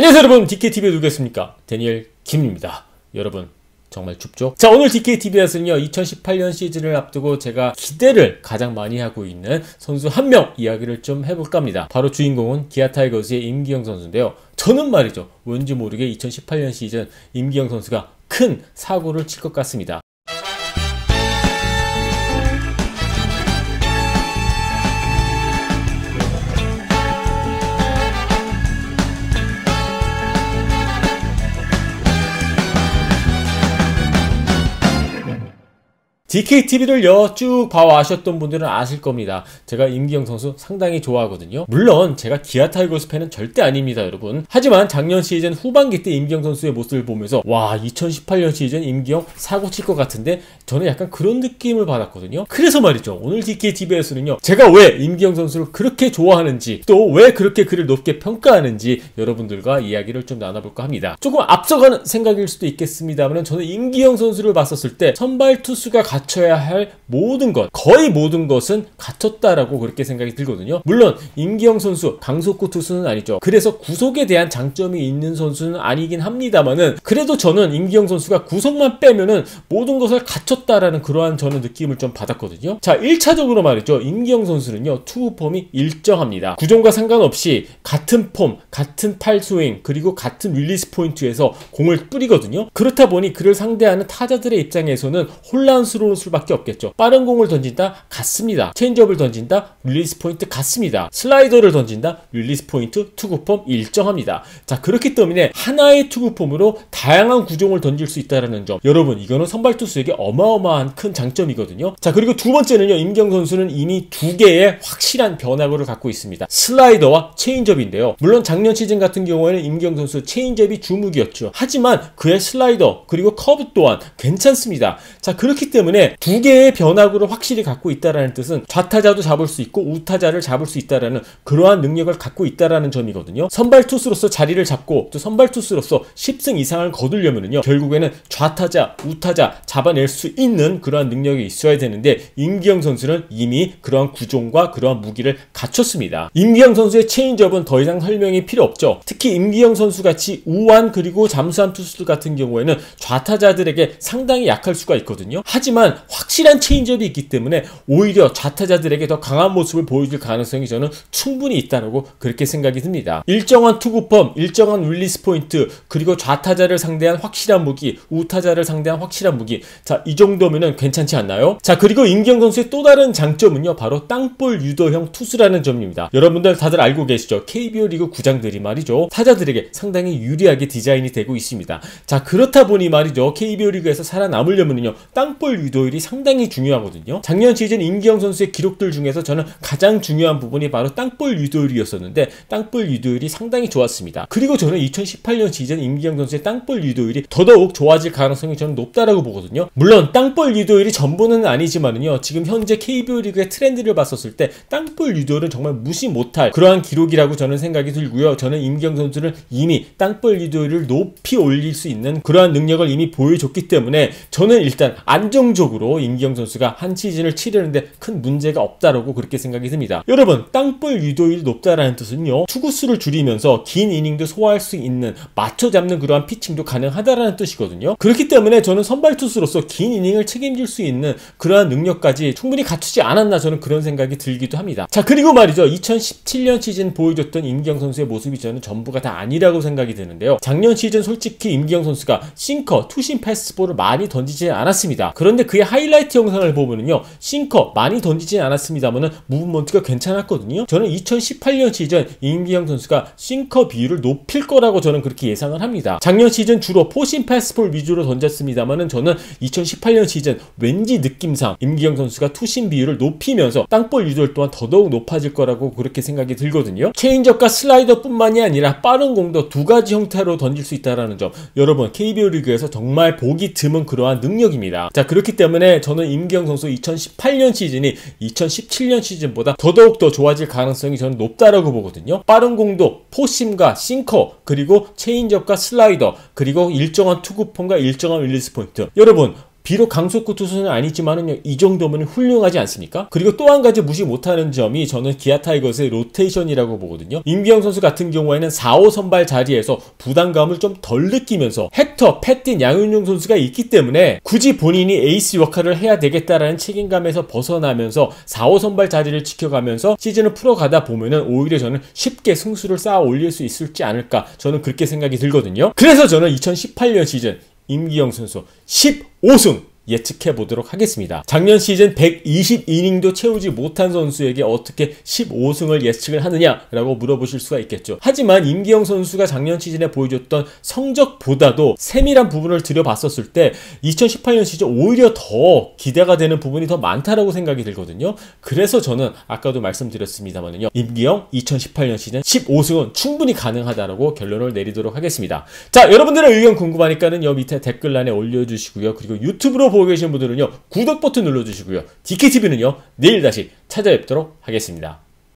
안녕하세요 여러분. DKTV에 누구겠습니까? 데니엘 김입니다. 여러분 정말 춥죠? 자 오늘 DKTV에서는요 2018년 시즌을 앞두고 제가 기대를 가장 많이 하고 있는 선수 한 명 이야기를 좀 해볼까 합니다. 바로 주인공은 기아 타이거즈의 임기영 선수인데요. 저는 말이죠. 왠지 모르게 2018년 시즌 임기영 선수가 큰 사고를 칠 것 같습니다 DKTV를요 쭉 봐와셨던 분들은 아실 겁니다. 제가 임기영 선수 상당히 좋아하거든요. 물론 제가 기아 타이거스 팬은 절대 아닙니다 여러분. 하지만 작년 시즌 후반기 때 임기영 선수의 모습을 보면서 와 2018년 시즌 임기영 사고 칠 것 같은데 저는 약간 그런 느낌을 받았거든요. 그래서 말이죠 오늘 DKTV에서는요 제가 왜 임기영 선수를 그렇게 좋아하는지 또 왜 그렇게 그를 높게 평가하는지 여러분들과 이야기를 좀 나눠볼까 합니다. 조금 앞서가는 생각일 수도 있겠습니다만 저는 임기영 선수를 봤었을 때 선발 투수가 가 갖춰야 할 모든 것, 거의 모든 것은 갖췄다라고 그렇게 생각이 들거든요. 물론 임기영 선수 강속구 투수는 아니죠. 그래서 구속에 대한 장점이 있는 선수는 아니긴 합니다만은 그래도 저는 임기영 선수가 구속만 빼면은 모든 것을 갖췄다라는 그러한 저는 느낌을 좀 받았거든요. 자, 1차적으로 말이죠. 임기영 선수는요. 투구 폼이 일정합니다. 구종과 상관없이 같은 폼, 같은 팔 스윙, 그리고 같은 릴리스 포인트에서 공을 뿌리거든요. 그렇다 보니 그를 상대하는 타자들의 입장에서는 혼란스러운 들어올 수밖에 없겠죠. 빠른 공을 던진다? 같습니다. 체인지업을 던진다? 릴리스 포인트 같습니다. 슬라이더를 던진다? 릴리스 포인트 투구폼 일정합니다. 자 그렇기 때문에 하나의 투구폼으로 다양한 구종을 던질 수 있다는 점 여러분 이거는 선발 투수에게 어마어마한 큰 장점이거든요. 자 그리고 두 번째는요 임경 선수는 이미 두 개의 확실한 변화구를 갖고 있습니다. 슬라이더와 체인지업인데요. 물론 작년 시즌 같은 경우에는 임경 선수 체인지업이 주무기였죠. 하지만 그의 슬라이더 그리고 커브 또한 괜찮습니다. 자 그렇기 때문에 때문에 두 개의 변화구를 확실히 갖고 있다라는 뜻은 좌타자도 잡을 수 있고 우타자를 잡을 수 있다라는 그러한 능력을 갖고 있다라는 점이거든요. 선발 투수로서 자리를 잡고 또 선발 투수로서 10승 이상을 거두려면은요. 결국에는 좌타자, 우타자 잡아낼 수 있는 그러한 능력이 있어야 되는데 임기영 선수는 이미 그러한 구종과 그러한 무기를 갖췄습니다. 임기영 선수의 체인지업은 더 이상 설명이 필요 없죠. 특히 임기영 선수 같이 우한 그리고 잠수함 투수들 같은 경우에는 좌타자들에게 상당히 약할 수가 있거든요. 하지만 하지만 확실한 체인지업이 있기 때문에 오히려 좌타자들에게 더 강한 모습을 보여줄 가능성이 저는 충분히 있다고 그렇게 생각이 듭니다. 일정한 투구펌, 일정한 릴리스 포인트, 그리고 좌타자를 상대한 확실한 무기, 우타자를 상대한 확실한 무기. 자, 이 정도면은 괜찮지 않나요? 자, 그리고 임경 선수의 또 다른 장점은요. 바로 땅볼 유도형 투수라는 점입니다. 여러분들 다들 알고 계시죠? KBO 리그 구장들이 말이죠. 타자들에게 상당히 유리하게 디자인이 되고 있습니다. 자, 그렇다 보니 말이죠. KBO 리그에서 살아남으려면요. 땅볼 유도 유도율이 상당히 중요하거든요. 작년 시즌 임기영 선수의 기록들 중에서 저는 가장 중요한 부분이 바로 땅볼 유도율이었었는데 땅볼 유도율이 상당히 좋았습니다. 그리고 저는 2018년 시즌 임기영 선수의 땅볼 유도율이 더더욱 좋아질 가능성이 저는 높다라고 보거든요. 물론 땅볼 유도율이 전부는 아니지만은요. 지금 현재 KBO 리그의 트렌드를 봤었을 때 땅볼 유도율은 정말 무시 못할 그러한 기록이라고 저는 생각이 들고요. 저는 임기영 선수는 이미 땅볼 유도율을 높이 올릴 수 있는 그러한 능력을 이미 보여줬기 때문에 저는 일단 안정적으로 개인적으로 임기영 선수가 한 시즌을 치르는데 큰 문제가 없다라고 그렇게 생각이 듭니다. 여러분 땅볼 유도율이 높다라는 뜻은요. 투구수를 줄이면서 긴 이닝도 소화할 수 있는 맞춰 잡는 그러한 피칭도 가능하다라는 뜻이거든요. 그렇기 때문에 저는 선발 투수로서 긴 이닝을 책임질 수 있는 그러한 능력까지 충분히 갖추지 않았나 저는 그런 생각이 들기도 합니다. 자 그리고 말이죠. 2017년 시즌 보여줬던 임기영 선수의 모습이 저는 전부가 다 아니라고 생각이 드는데요. 작년 시즌 솔직히 임기영 선수가 싱커, 투심 패스볼을 많이 던지지 않았습니다. 그런데 그의 하이라이트 영상을 보면은요 싱커 많이 던지진 않았습니다만은 무브먼트가 괜찮았거든요. 저는 2018년 시즌 임기영 선수가 싱커 비율을 높일 거라고 저는 그렇게 예상을 합니다. 작년 시즌 주로 포신 패스볼 위주로 던졌습니다만은 저는 2018년 시즌 왠지 느낌상 임기영 선수가 투신 비율을 높이면서 땅볼 유도율 또한 더더욱 높아질 거라고 그렇게 생각이 들거든요. 체인적과 슬라이더 뿐만이 아니라 빠른 공도 두 가지 형태로 던질 수 있다는 점 여러분 KBO 리그에서 정말 보기 드문 그러한 능력입니다. 자 그렇기 때문에 저는 임기영 선수 2018년 시즌이 2017년 시즌보다 더더욱 더 좋아질 가능성이 저는 높다라고 보거든요. 빠른 공도 포심과 싱커 그리고 체인지업과 슬라이더 그리고 일정한 투구폼과 일정한 릴리스 포인트 여러분 비록 강속구 투수는 아니지만은요, 이 정도면 훌륭하지 않습니까? 그리고 또 한 가지 무시 못하는 점이 저는 기아 타이거스의 로테이션이라고 보거든요. 임기영 선수 같은 경우에는 4, 5 선발 자리에서 부담감을 좀 덜 느끼면서 헥터, 패틴, 양윤종 선수가 있기 때문에 굳이 본인이 에이스 역할을 해야 되겠다라는 책임감에서 벗어나면서 4, 5 선발 자리를 지켜가면서 시즌을 풀어가다 보면은 오히려 저는 쉽게 승수를 쌓아 올릴 수 있을지 않을까 저는 그렇게 생각이 들거든요. 그래서 저는 2018년 시즌 임기영 선수 15승 예측해 보도록 하겠습니다. 작년 시즌 120이닝도 채우지 못한 선수에게 어떻게 15승을 예측을 하느냐라고 물어보실 수가 있겠죠. 하지만 임기영 선수가 작년 시즌에 보여줬던 성적보다도 세밀한 부분을 들여봤었을 때 2018년 시즌 오히려 더 기대가 되는 부분이 더 많다라고 생각이 들거든요. 그래서 저는 아까도 말씀드렸습니다만요. 임기영 2018년 시즌 15승은 충분히 가능하다라고 결론을 내리도록 하겠습니다. 자, 여러분들의 의견 궁금하니까는 여 밑에 댓글란에 올려주시고요. 그리고 유튜브로 보고 계신 분들은요 구독 버튼 눌러주시고요. DKTV는요 내일 다시 찾아뵙도록 하겠습니다